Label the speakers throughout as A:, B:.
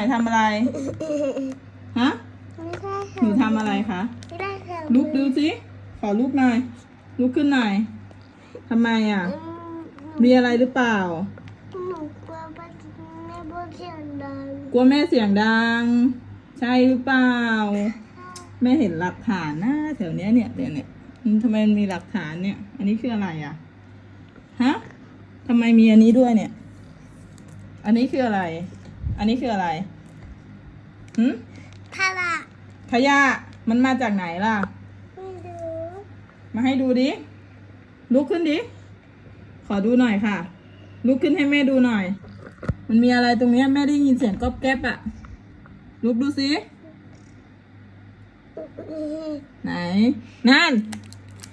A: ไหนทำอะไร ฮะ
B: ไม่ได้
A: หนูทำอะไรคะ
B: ไม่ได้ค่ะ
A: ลุกดูสิ ขอลุกหน่อย ลุกขึ้นหน่อยทำไมอะ
B: อืม
A: มีอะไรหรือเปล่า
B: หนูกลัวว่าแม่บอกเสียงดัง
A: กลัวแม่เสียงดัง ใช่หรือเปล่า แม่เห็นหลักฐานนะแถวเนี้ยเนี่ยเดี๋ยวเนี่ยอืมทำไมมันมีหลักฐานเนี่ย อันนี้คืออะไรอะ ฮะทำไมมีอันนี้ด้วยเนี่ย อันนี้คืออะไร อันนี้คืออะไร หืม
B: ถ้าละ
A: ขยะมันมาจากไหนล่ะ
B: ไม่รู้
A: มาให้ดูดิ ลุกขึ้นดิ ขอดูหน่อยค่ะ ลุกขึ้นให้แม่ดูหน่อย มันมีอะไรตรงเนี้ยแม่ได้ยินเสียงก๊อบแก๊บอะลุกดูสิ ไหน นั่น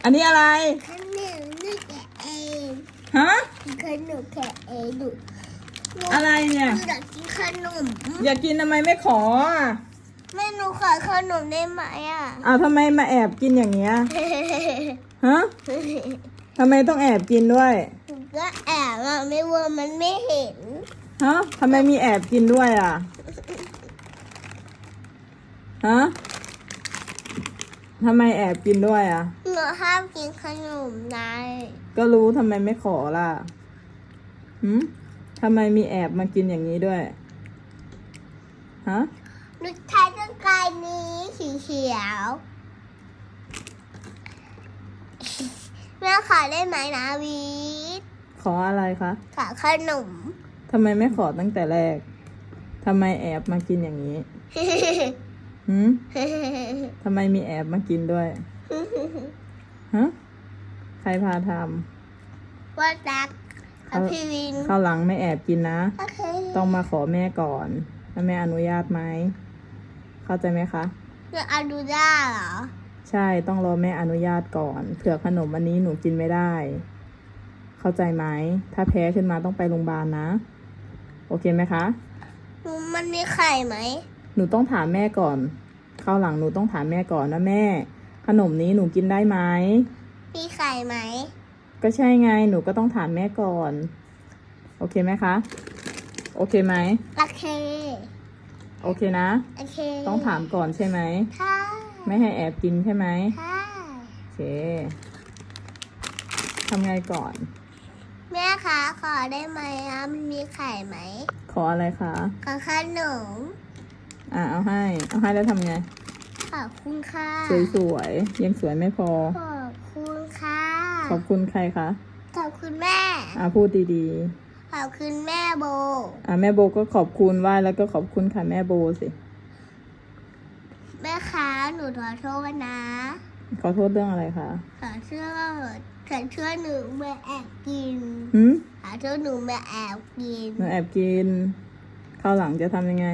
A: อันนี้อะไร
B: ขนมนึกเอง
A: ฮะ
B: ขนมแค่เองดู
A: อะไรเนี่ย
B: หนูอยากกินขนม
A: อยากกินทำไมไม่ขออะ
B: แม่หนูขอขนมได้ไหมอะ
A: อ้าวทำไมมาแอบกินอย่างเงี้ยฮะทำไมต้องแอบกินด้วย
B: หนูก็แอบอะไม่ว่ามันไม่เห็น
A: ฮะทำไมมีแอบกินด้วยอะฮะทำไมแอบกินด้วยอะ
B: หนูห้ามกินขนมนาย
A: ก็รู้ทำไมไม่ขอล่ะหืม ทำไมมีแอบมากินอย่างนี้ด้วย ฮะ
B: หนูใช้ร่างกายนี้สีเขียวแม่ขอได้ไหมนะวีท
A: ขออะไรคะ
B: ขอขนม
A: ทำไมไม่ขอตั้งแต่แรกทำไมแอบมากินอย่างนี้หืมทำไมมีแอบมากินด้วยฮะใครพาท
B: ว่ารัก กับพี่วินำ
A: ข้าวหลังไม่แอบกินนะ
B: โอเค
A: ต้องมาขอแม่ก่อนแล้วแม่อนุญาตไหม เข้าใจไหมคะ
B: จะเอาดูได้เหรอ
A: ใช่ต้องรอแม่อนุญาตก่อนเผื่อขนมอันนี้หนูกินไม่ได้ เข้าใจไหม ถ้าแพ้ขึ้นมาต้องไปโรงพยาบาลนะ โอเคไหมคะ
B: มันมีไข่ไหม
A: หนูต้องถามแม่ก่อนข้าวหลังหนูต้องถามแม่ก่อนนะแม่ ขนมนี้หนูกินได้ไหม
B: มีไข่ไหม
A: ก็ใช่ไงหนูก็ต้องถามแม่ก่อน โอเคไหมคะ โอเคไหม
B: โอเค
A: โอเคนะ
B: โอเค
A: ต้องถามก่อนใช่ไหม
B: ค่ะ
A: ไม่ให้แอบกินใช่ไหม
B: ค่ะ
A: โอเคทำไงก่อน
B: แม่คะขอได้ไหมอะมันมีไข่ไหม
A: ขออะไรคะ
B: ขอขนม
A: อะเอาให้ เอาให้แล้วทำไง
B: ขอบคุณค่ะ
A: สวยๆ ยังสวยไม่พอ
B: ขอบคุณค่ะ
A: ขอบคุณใครคะ
B: ขอบคุณแม่
A: อะพูดดี
B: ขอบคุณแม่โบ
A: ๆ อะแม่โบก็ขอบคุณไหว้แล้วก็ขอบคุณค่ะแม่โบสิ
B: แม่คะหนูขอโทษนะ
A: ขอโทษเรื่องอะไรคะ
B: ขอเชื่อขอเชื่อหนูมาแอบกิน
A: หืม
B: ขอเชื่อหนูมาแอบกิน
A: หนูแอบกิน ข้าวหลังจะทำยังไง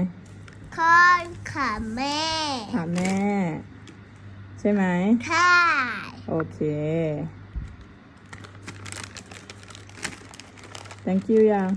B: ข้อนขาแม่
A: ถามแม่ ใช่ไหม
B: ค่ะ
A: โอเค thank you ยัง